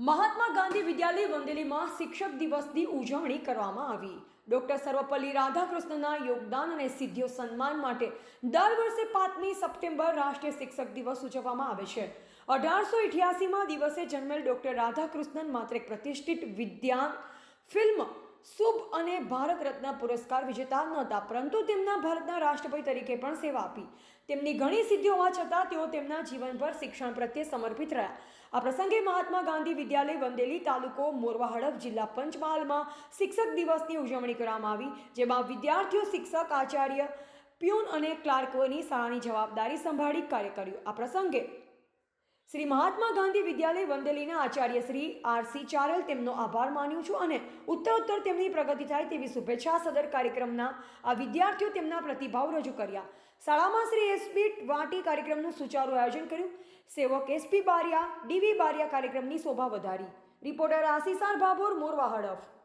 મહાત્મા ગાંધી વિદ્યાલય વંદેલીમાં શિક્ષક દિવસની ઉજવણી કરવામાં આવી. ડોક્ટર સર્વપલ્લી રાધાકૃષ્ણના યોગદાન અને સિદ્ધિઓ સન્માન માટે દર વર્ષે પાંચમી સપ્ટેમ્બર રાષ્ટ્રીય શિક્ષક દિવસ ઉજવવામાં આવે છે. અઢારસો ઇઠ્યાસીમાં દિવસે જન્મેલ ડોક્ટર રાધાકૃષ્ણન માત્ર એક પ્રતિષ્ઠિત વિદ્યાન ફિલ્મ શુભ અને ભારત રત્ન પુરસ્કાર વિજેતા નહોતા, પરંતુ તેમના ભારતના રાષ્ટ્રપતિ તરીકે પણ સેવા આપી. તેમની ઘણી સિદ્ધિઓ હોવા છતાં તેઓ તેમના જીવનભર શિક્ષણ પ્રત્યે સમર્પિત રહ્યા. આ પ્રસંગે મહાત્મા ગાંધી વિદ્યાલય વંદેલી તાલુકો મોરવા હડફ જિલ્લા પંચમહાલમાં શિક્ષક દિવસની ઉજવણી કરવામાં આવી, જેમાં વિદ્યાર્થીઓ, શિક્ષક, આચાર્ય, પ્યુન અને ક્લાર્કોની શાળાની જવાબદારી સંભાળી કાર્ય કર્યું. આ પ્રસંગે શ્રી મહાત્મા ગાંધી વિદ્યાલય વંદેલીના આચાર્ય શ્રી આરસી ચારલ તેમનો આભાર માન્યું છું અને ઉત્તરોત્તર તેમની પ્રગતિ થાય તેવી શુભેચ્છા સદર કાર્યક્રમના આ વિદ્યાર્થીઓ તેમના પ્રતિભાવ રજૂ કર્યા. શાળામાં શ્રી એસપી વાટી કાર્યક્રમનું સુચારું આયોજન કર્યું. સેવક એસપી બારિયા ડીવી બારિયા કાર્યક્રમની શોભા વધારી. રિપોર્ટર આશીષાર ભાભોર મોરવા હડફ